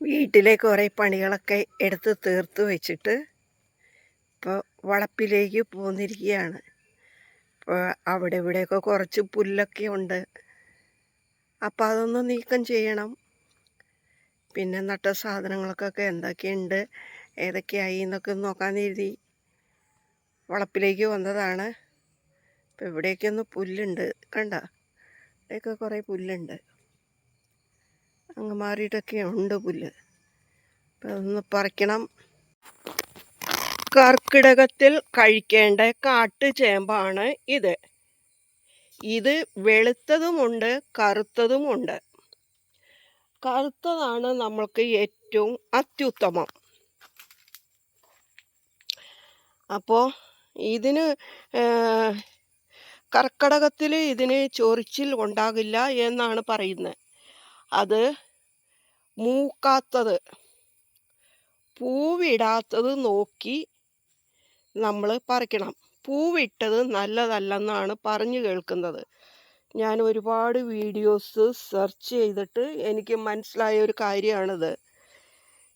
വീട്ടിലെ കുറേ പണികളൊക്കെ എടുത്ത് തീർത്ത് വെച്ചിട്ട് ഇപ്പോൾ വളപ്പിലേക്ക് പോന്നിരിക്കുകയാണ്. ഇപ്പോൾ അവിടെ ഇവിടെയൊക്കെ കുറച്ച് പുല്ലൊക്കെ ഉണ്ട്. അപ്പോൾ അതൊന്ന് നീക്കം ചെയ്യണം. പിന്നെ നട്ട സാധനങ്ങൾക്കൊക്കെ എന്തൊക്കെയുണ്ട് ഏതൊക്കെയായി എന്നൊക്കെ നോക്കാൻ എഴുതി വളപ്പിലേക്ക് വന്നതാണ്. ഇപ്പോൾ ഇവിടെയൊക്കെ ഒന്ന് പുല്ലുണ്ട്. കണ്ട? ഇവിടെയൊക്കെ കുറേ പുല്ലുണ്ട്. അങ്ങ് മാറിയിട്ടൊക്കെ ഉണ്ട് പുല്ല്. അപ്പം അതൊന്ന് പറിക്കണം. കർക്കിടകത്തിൽ കഴിക്കേണ്ട കാട്ടുചേമ്പാണ് ഇത്. ഇത് വെളുത്തതുമുണ്ട് കറുത്തതുമുണ്ട്. കറുത്തതാണ് നമ്മൾക്ക് ഏറ്റവും അത്യുത്തമം. അപ്പോൾ ഇതിന് കർക്കടകത്തിൽ ഇതിന് ചൊറിച്ചിൽ ഉണ്ടാകില്ല എന്നാണ് പറയുന്നത്. അത് മൂക്കാത്തത്. പൂവിടാത്തത് നോക്കി നമ്മൾ പറിക്കണം. പൂവിട്ടത് നല്ലതല്ലെന്നാണ് പറഞ്ഞു കേൾക്കുന്നത്. ഞാൻ ഒരുപാട് വീഡിയോസ് സെർച്ച് ചെയ്തിട്ട് എനിക്ക് മനസ്സിലായ ഒരു കാര്യമാണിത്.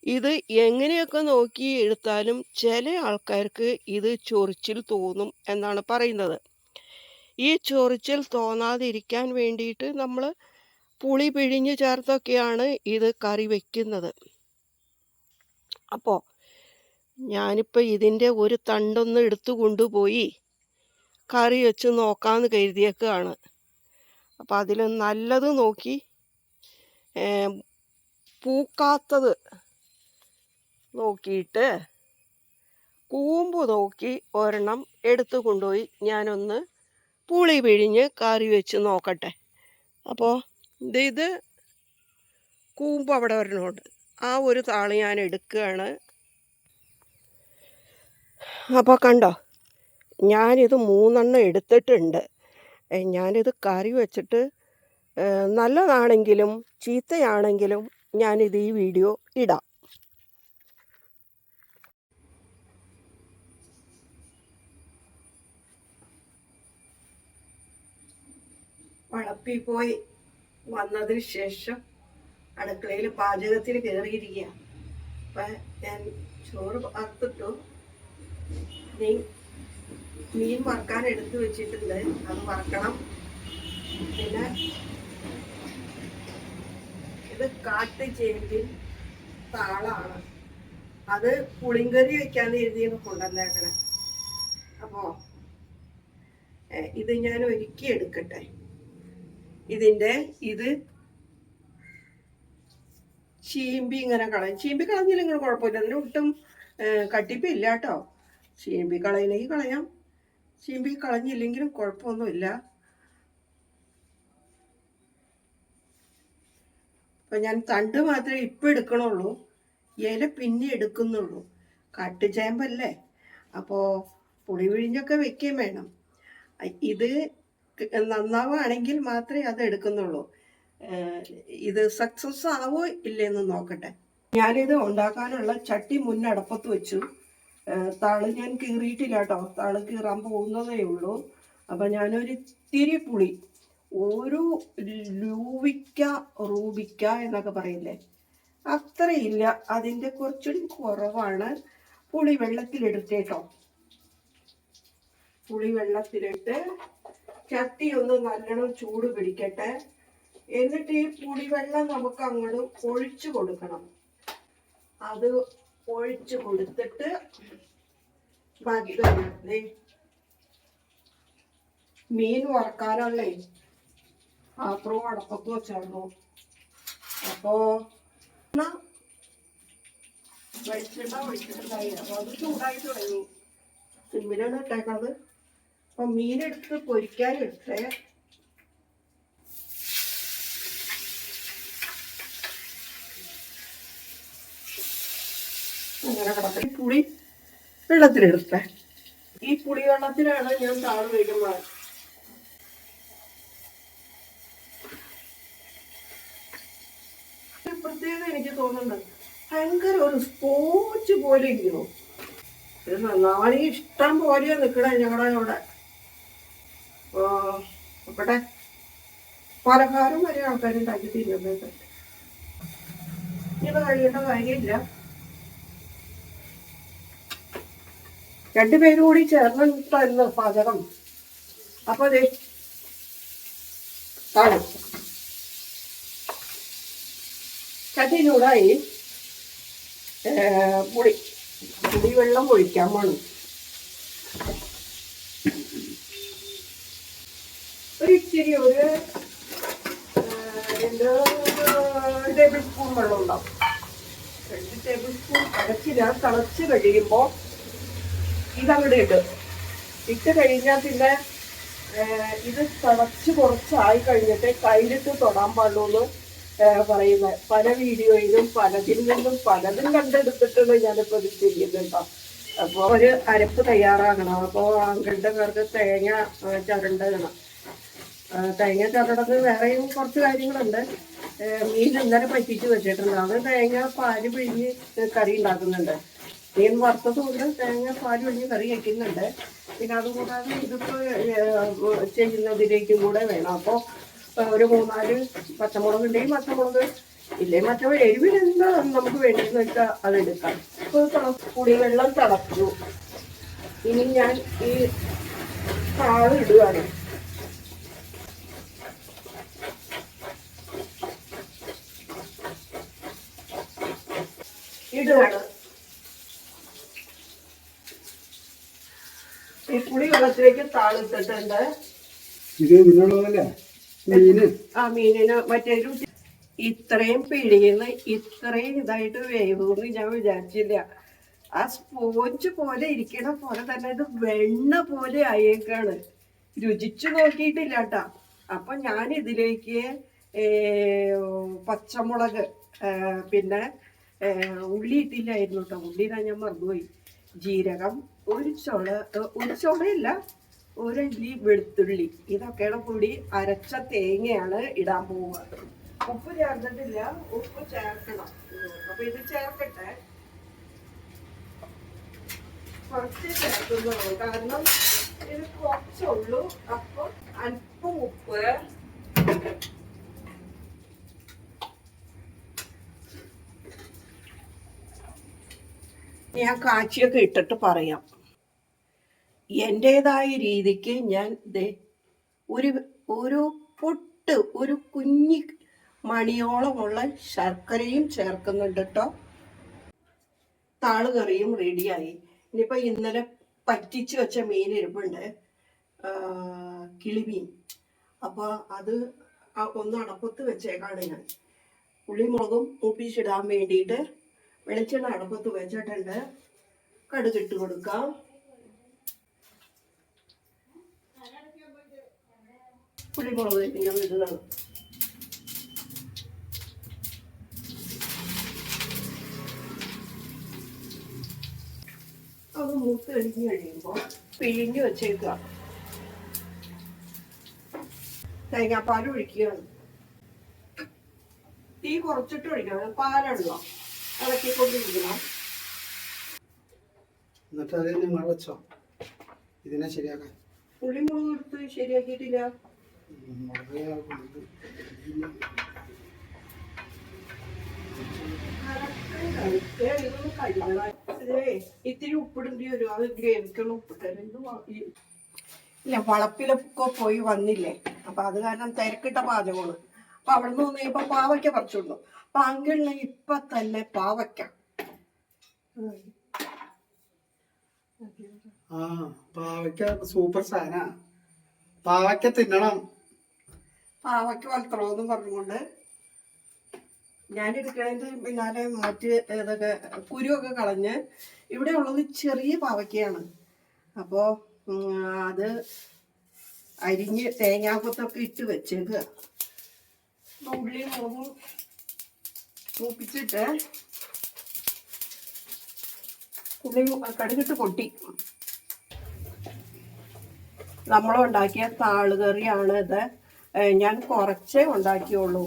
ഇത് എങ്ങനെയൊക്കെ നോക്കി എടുത്താലും ചില ആൾക്കാർക്ക് ഇത് ചൊറിച്ചിൽ തോന്നും എന്നാണ് പറയുന്നത്. ഈ ചൊറിച്ചിൽ തോന്നാതിരിക്കാൻ വേണ്ടിയിട്ട് നമ്മൾ പുളി പിഴിഞ്ഞ് ചേർത്തൊക്കെയാണ് ഇത് കറി വയ്ക്കുന്നത് അപ്പോൾ ഞാനിപ്പോൾ ഇതിന്റെ ഒരു തണ്ടൊന്ന് എടുത്തു കൊണ്ടുപോയി കറി വെച്ച് നോക്കാമെന്ന് കരുതിയേക്കാണ്. അപ്പോൾ അതിൽ നല്ലത് നോക്കി പൂക്കാത്തത് നോക്കിയിട്ട് കൂമ്പ് നോക്കി ഒരെണ്ണം എടുത്തു കൊണ്ടുപോയി ഞാനൊന്ന് പുളി പിഴിഞ്ഞ് കറി വെച്ച് നോക്കട്ടെ. അപ്പോൾ ഇത് കൂമ്പ് അവിടെ ഒരെണ്ണമുണ്ട് ആ ഒരു താൾ ഞാൻ എടുക്കുകയാണ്. അപ്പോൾ കണ്ടോ ഞാനിത് മൂന്നെണ്ണം എടുത്തിട്ടുണ്ട്. ഞാനിത് കറി വെച്ചിട്ട് നല്ലതാണെങ്കിലും ചീത്തയാണെങ്കിലും ഞാനിത് ഈ വീഡിയോ ഇടാം. വളപ്പിൽ പോയി വന്നതിന് ശേഷം അടുക്കളയിൽ പാചകത്തിന് കയറിയിരിക്കുക അപ്പം ഞാൻ ചോറ് വറുത്തിട്ടു. മീൻ മീൻ വറുക്കാൻ എടുത്തു വെച്ചിട്ടുണ്ട്. അത് വറക്കണം. പിന്നെ ഇത് കാട്ടുചേമ്പിൻ താളാണ്. അത് പുളിങ്കറി വെക്കാന്ന് എഴുതിയത് കൊണ്ടുവന്നേക്കണേ. അപ്പോ ഇത് ഞാൻ ഒരുക്കി എടുക്കട്ടെ. ഇതിന്റെ ഇത് ചീമ്പി ഇങ്ങനെ കളയും. ചീമ്പി കളഞ്ഞില്ല കളഞ്ഞില്ലെങ്കിൽ കുഴപ്പമില്ല. അതിന് ഒട്ടും കട്ടിപ്പില്ല കേട്ടോ. ചീമ്പി കളയില്ലെങ്കിൽ കളയാം. ചീമ്പി കളഞ്ഞില്ലെങ്കിലും കുഴപ്പമൊന്നുമില്ല. അപ്പൊ ഞാൻ തണ്ട് മാത്രമേ ഇപ്പം എടുക്കണുള്ളൂ. ഇല പിന്നെ എടുക്കുന്നുള്ളൂ. കാട്ടുചേമ്പല്ലേ അപ്പോൾ പുളി വിഴിഞ്ഞൊക്കെ വെക്കുകയും വേണം. ഇത് നന്നാവുകയാണെങ്കിൽ മാത്രമേ അത് എടുക്കുന്നുള്ളൂ. ഇത് സക്സസ് ആവോ ഇല്ലെന്ന് നോക്കട്ടെ. ഞാനിത് ഉണ്ടാക്കാനുള്ള ചട്ടി മുന്നടപ്പത്ത് വെച്ചു. താൾ ഞാൻ കീറിയിട്ടില്ല കേട്ടോ. താൾ കീറാൻ പോകുന്നതേ ഉള്ളൂ. അപ്പം ഞാനൊരു ഇത്തിരി പുളി ഒരു ലൂവിക്ക റൂബിക്ക എന്നൊക്കെ പറയില്ലേ? അത്രയില്ല. അതിന്റെ കുറച്ചുകൂടി കുറവാണ്. പുളി വെള്ളത്തിലെടുത്തേട്ടോ പുളി വെള്ളത്തിലിട്ട് ചട്ടി ഒന്ന് നല്ലോണം ചൂട് പിടിക്കട്ടെ. എന്നിട്ട് ഈ പുളിവെള്ളം നമുക്ക് അങ്ങോട്ട് ഒഴിച്ചു കൊടുക്കണം. അത് ഒഴിച്ചു കൊടുത്തിട്ട് ബാക്കി മീൻ വറക്കാനല്ലേ? പാത്രവും അടപ്പത്ത് വെച്ചായിരുന്നു അപ്പോ വെളിച്ചെണ്ണ ഒഴിച്ചിട്ടുണ്ടായി. അപ്പൊ അത് ചൂടായി തുടങ്ങി. സിമ്മിലാണ് ഇട്ടേക്കണത്. അപ്പൊ മീനെടുത്ത് പൊരിക്കാനും എടുത്തേ അങ്ങനെ കിടക്കട്ടെ പുളി വെള്ളത്തിലെടുത്ത ഈ പുളി വെള്ളത്തിലാണ് ഞാൻ താഴെ വയ്ക്കുന്നത് പ്രത്യേകം എനിക്ക് തോന്നുന്നുണ്ട്. ഭയങ്കര ഒരു സ്പോച്ച് പോലെ ഇരിക്കുന്നു. നന്നായി ഇഷ്ടം പോലെയാണ് നിൽക്കണേ ഞങ്ങളുടെ അവിടെ. പലഹാരം വരെ ആൾക്കാർ ഉണ്ടാക്കി തിന്നുന്നത് ഇനി കഴിയേണ്ട കാര്യമില്ല. രണ്ടുപേരും കൂടി ചേർന്നിട്ടായിരുന്നു പാചകം? അപ്പൊ അതെ കാണും. ഏ, പുളി പുളി വെള്ളം ഒഴിക്കാൻ വേണം ഒരിച്ചിരി ഒരു രണ്ട് ടേബിൾ സ്പൂൺ വെള്ളം ഉണ്ടാവും രണ്ട് ടേബിൾ സ്പൂൺ അടച്ചില്ല തിളച്ച് കഴിയുമ്പോൾ ഇതങ്ങോട്ട് ഇട്ട്. ഇട്ട് കഴിഞ്ഞാൽ പിന്നെ ഇത് തിളച്ച് കുറച്ചായി കഴിഞ്ഞിട്ട് കയ്യിലിട്ട് തൊടാൻ പാടുള്ളൂ പറയുന്നത്. പല വീഡിയോയിലും പലതിൽ നിന്നും പലതും കണ്ടെടുത്തിട്ടാണ് ഞാനിപ്പോൾ ഇത് ചെയ്യുന്നുണ്ടോ അപ്പോൾ ഒരു അരപ്പ് തയ്യാറാകണം. അപ്പോൾ ആങ്ങളുടെ പേർക്ക് തേങ്ങ ചുരണ്ടണം തേങ്ങ ചുരണ്ടത് വേറെയും കുറച്ച് കാര്യങ്ങളുണ്ട്. മീൻ ഇന്നലെ പറ്റിച്ച് വെച്ചിട്ടുണ്ട്. അത് തേങ്ങ പാൽ പിഴിഞ്ഞ് കറി ഉണ്ടാക്കുന്നുണ്ട്. മീൻ വറുത്തതുകൊണ്ട് തേങ്ങ പാൽ പിഴിഞ്ഞ് കറി വയ്ക്കുന്നുണ്ട് പിന്നെ അതുകൂടാതെ ഇതിപ്പോൾ ചെയ്യുന്നതിലേക്കും കൂടെ വേണം. അപ്പോൾ ഒരു മൂന്നാൽ പച്ചമുളക് ഉണ്ടെങ്കിൽ പച്ചമുളക് ഇല്ലേ? മറ്റോ എരിവിൽ എന്താ നമുക്ക് വേണ്ടതെന്ന് വെച്ചാൽ അത് എടുക്കാം. ഇപ്പോൾ തിള പുളിവെള്ളം തിളച്ചു. ഇനി ഞാൻ ഈ താൾ ഇടുകയാണ് ഈ പുളി വെള്ളത്തിലേക്ക് താളിട്ടിട്ടുണ്ട് ഇത് ഇതിനുള്ളതല്ലേ മീന്? ആ മീനിന് മറ്റേ ഇത്രയും പിഴിയുന്ന ഇത്രയും ഇതായിട്ട് വേവെന്ന് ഞാൻ വിചാരിച്ചില്ല. ആ സ്പോഞ്ച് പോലെ ഇരിക്കണ പോലെ തന്നെ ഇത് വെണ്ണ പോലെ ആയേക്കാണ്. രുചിച്ചു നോക്കിയിട്ടില്ല കേട്ടാ അപ്പൊ ഞാൻ ഇതിലേക്ക് ഏ, പച്ചമുളക് പിന്നെ ഉള്ളി ഇട്ടില്ലായിരുന്നു കേട്ടോ ഉള്ളി ഇതാ ഞാൻ മറന്നുപോയി. ജീരകം ഒരു ചുള ഒരു ചുളയല്ല ഒരല്ലി വെളുത്തുള്ളി. ഇതൊക്കെയാണ് കൂടി അരച്ച തേങ്ങയാണ് ഇടാൻ പോവുക. ഉപ്പ് ചേർത്തിട്ടില്ല ഉപ്പ് ചേർക്കണം. അപ്പൊ ഇത് ചേർക്കട്ടെ. കുറച്ച് ചേർക്കുന്നുള്ളൂ കാരണം ഇത് കുറച്ചുള്ളൂ. അപ്പൊ അല്പം ഉപ്പ്. ഞാൻ കാച്ചിയൊക്കെ ഇട്ടിട്ട് പറയാം. എന്റെതായ രീതിക്ക് ഞാൻ ഒരു ഒരു പൊട്ട് ഒരു കുഞ്ഞി മണിയോളമുള്ള ശർക്കരയും ചേർക്കുന്നുണ്ട് കേട്ടോ താളുകറിയും റെഡിയായി ഇനിയിപ്പോൾ ഇന്നലെ പറ്റിച്ച് വെച്ച മീൻ ഇരിപ്പുണ്ട്. കിളിമീൻ. അപ്പോൾ അത് ഒന്ന് അടപ്പത്ത് വെച്ചേക്കാണ് ഞാൻ. പുളിമുളകും മൂപ്പിച്ചിടാൻ വേണ്ടിയിട്ട് വെളിച്ചെണ്ണ അടുപ്പത്ത് വെച്ചിട്ടുണ്ട്. കടുകിട്ട് കൊടുക്കാം. പുളിമുളക് ഇങ്ങനെ ഇടുന്നത് അത് മൂത്ത് കഴിഞ്ഞ് കഴിയുമ്പോൾ പിഴിഞ്ഞ് വെച്ചേക്കുക. തേങ്ങാപ്പാൽ ഒഴിക്കുകയാണ്. തീ കുറച്ചിട്ട് ഒഴിക്കണം. പാലുള്ള ഇളക്കിക്കൊണ്ടിരിക്കണം. എന്നിട്ട് അത് നിങ്ങൾ വെച്ചോ ഇതിനെ ശരിയാക്കാൻ. പുളിമുളക് എടുത്ത് ശരിയാക്കിയിട്ടില്ല ഇത്തിരി ഉപ്പിടേണ്ടി വരും. അത് ഗ്രേവിക്കുള്ള ഉപ്പിട്ടരും ഇല്ല വളപ്പിലൊക്കെ പോയി വന്നില്ലേ? അപ്പൊ അത് കാരണം തിരക്കിട്ട പാചകമാണ്. അപ്പൊ അവിടെ നിന്ന് തോന്നിയപ്പോ പാവയ്ക്ക പറിച്ചുള്ളൂ അപ്പൊ അങ്കിളിന് ഇപ്പൊ തന്നെ പാവയ്ക്ക. ആ പാവയ്ക്ക സൂപ്പർ സാധന പാവയ്ക്ക തിന്നണം. പാവയ്ക്ക വളർത്തണമെന്നും പറഞ്ഞുകൊണ്ട് ഞാൻ എടുക്കണത് പിന്നാലെ മറ്റ് ഇതൊക്കെ കുരുവൊക്കെ കളഞ്ഞ് ഇവിടെ ഉള്ളത് ചെറിയ പാവയ്ക്കയാണ്. അപ്പോൾ അത് അരിഞ്ഞ് തേങ്ങാക്കൊത്തൊക്കെ ഇട്ട് വെച്ചേക്കുക ഉള്ളി മുളകും മൂപ്പിച്ചിട്ട് ഉള്ളിയും കടുകിട്ട് പൊട്ടി. നമ്മളുണ്ടാക്കിയ താളുകറിയാണ് ഇത്. ഞാൻ കുറച്ചേ ഉണ്ടാക്കിയുള്ളൂ.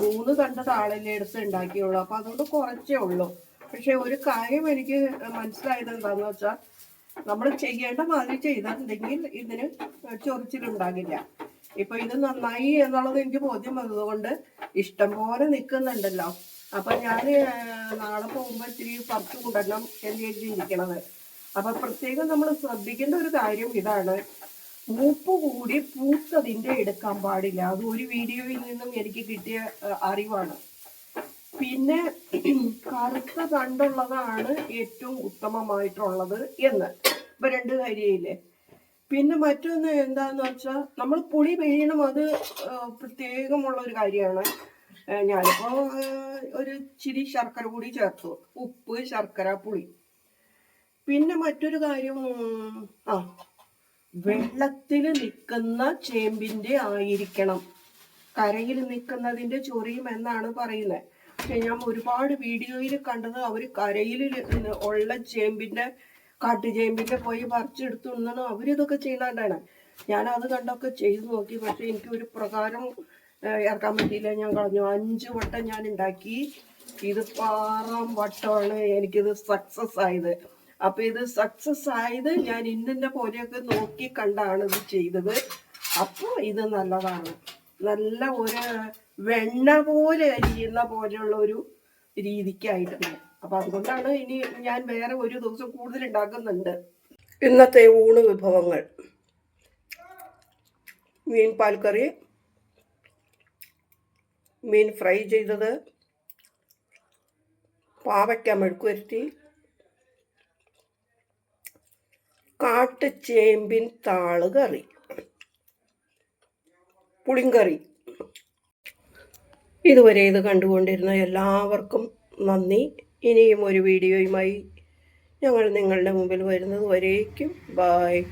മൂന്ന് കണ്ട താളിലെടുത്ത് ഉണ്ടാക്കിയുള്ളൂ. അപ്പൊ അതുകൊണ്ട് കുറച്ചേ ഉള്ളൂ. പക്ഷെ ഒരു കാര്യം എനിക്ക് മനസ്സിലായത് എന്താന്ന് വെച്ചാൽ നമ്മൾ ചെയ്യേണ്ട മാതിരി ചെയ്തിട്ടുണ്ടെങ്കിൽ ഇതിന് ചൊറിച്ചിലുണ്ടാകില്ല ഇപ്പൊ ഇത് നന്നായി എന്നുള്ളത് എനിക്ക് ബോധ്യം വന്നതുകൊണ്ട് ഇഷ്ടം പോലെ നിൽക്കുന്നുണ്ടല്ലോ അപ്പൊ ഞാൻ നാളെ പോകുമ്പോ ഇത്തിരി പത്ത് കുടലം എന്ന് ചിന്തിക്കണത് അപ്പൊ പ്രത്യേകം നമ്മൾ ശ്രദ്ധിക്കേണ്ട ഒരു കാര്യം ഇതാണ്. മൂപ്പ് കൂടി പൂത്തതിന്റെ എടുക്കാൻ പാടില്ല. അത് ഒരു വീഡിയോയിൽ നിന്നും എനിക്ക് കിട്ടിയ അറിവാണ്. പിന്നെ കറുത്ത കണ്ടുള്ളതാണ് ഏറ്റവും ഉത്തമമായിട്ടുള്ളത് എന്ന്. ഇപ്പൊ രണ്ട് കാര്യമില്ലേ പിന്നെ മറ്റൊന്ന് എന്താന്ന് വെച്ചാൽ നമ്മൾ പുളി പിഴിയണം അത് പ്രത്യേകമുള്ള ഒരു കാര്യമാണ്. ഞാനിപ്പോ ഒരു ചിരി ശർക്കര കൂടി ചേർത്തു. ഉപ്പ് ശർക്കര പുളി. പിന്നെ മറ്റൊരു കാര്യം ആ വെള്ളത്തിൽ നിൽക്കുന്ന ചേമ്പിന്റെ ആയിരിക്കണം. കരയിൽ നിൽക്കുന്നതിന്റെ ചൊറിയും എന്നാണ് പറയുന്നത് പക്ഷെ ഞാൻ ഒരുപാട് വീഡിയോയിൽ കണ്ടത് അവർ കരയിൽ ഉള്ള ചേമ്പിന്റെ കാട്ടുചേമ്പിന്റെ പോയി പറിച്ചെടുത്തു എന്നാണ് അവരിതൊക്കെ ചെയ്യുന്നതാണ് ഞാൻ അത് കണ്ടൊക്കെ ചെയ്തു നോക്കി. പക്ഷെ എനിക്ക് ഒരു പ്രകാരം ഇറക്കാൻ പറ്റിയില്ല. ഞാൻ കളഞ്ഞു. അഞ്ച് വട്ടം ഞാൻ ഉണ്ടാക്കി ഇത് പാറാം വട്ടമാണ് എനിക്കിത് സക്സസ് ആയത്. അപ്പൊ ഇത് സക്സസ് ആയത് ഞാൻ ഇന്നിന്റെ പോലെയൊക്കെ നോക്കി കണ്ടാണ് ഇത് ചെയ്തത്. അപ്പൊ ഇത് നല്ലതാണ്. നല്ല ഒരു വെണ്ണ പോലെ അരിയുന്ന പോലെയുള്ള ഒരു രീതിക്കായിട്ടുണ്ട്. അപ്പൊ അതുകൊണ്ടാണ് ഇനി ഞാൻ വേറെ ഒരു ദിവസം കൂടുതൽ ഉണ്ടാക്കുന്നുണ്ട് ഇന്നത്തെ ഊണ് വിഭവങ്ങൾ. മീൻ പാൽക്കറി മീൻ ഫ്രൈ ചെയ്തത്. പാവയ്ക്ക മെഴുക്കുവരട്ടി. കാട്ടുചേമ്പിൻ താൾ കറി. പുളിങ്കറി. ഇതുവരെ ഇത് കണ്ടുകൊണ്ടിരുന്ന എല്ലാവർക്കും നന്ദി. ഇനിയും ഒരു വീഡിയോയുമായി ഞങ്ങൾ നിങ്ങളുടെ മുമ്പിൽ വരുന്നത് വരേക്കും ബായ്